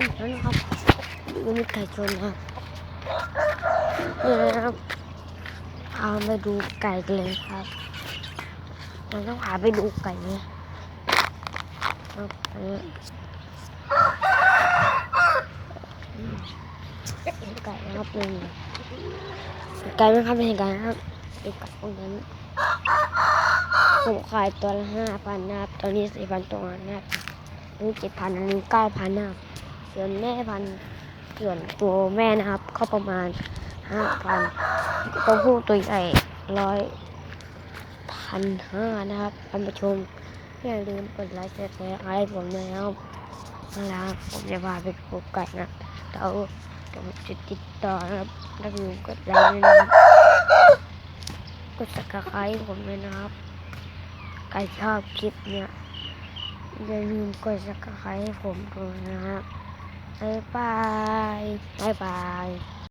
นั่นนะครับมันมีไก่ชนนะครับนี่นะครับพาไปดูไก่กันเลยครับเราต้องพาไปดูไก่เนี่ยครับอันนี้อืมไก่นะครับนี่ไก่ไหมครับเป็นไก่นะครับเป็นไก่พวกนั้นผมขายตัวละห้าพันนะครับตอนนี้สี่พันตัวนะครับนนี้เจ็ดพันอันนี้เก้าพันนะครับ ส่วนแม่พันธุ์ส่วนตัวแม่นะครับ ก็ประมาณห้าพันตัวผู้ตัวใหญ่ร้อยพันห้านะครับท่านผู้ชมอย่าลืมกดไลค์แชร์ให้ผมด้วยนะครับแล้วผมจะพาไปปลูกไก่นะเดี๋ยวเดี๋ยวผมจะติดต่อนะครับถ้าลืมกดไลค์ด้วยนะครับกดสักครต์ผมด้วยนะครับใครชอบคลิปเนี้ยอย่าลืมกดสักครต์ให้ผมด้วยนะครับ 拜拜拜拜。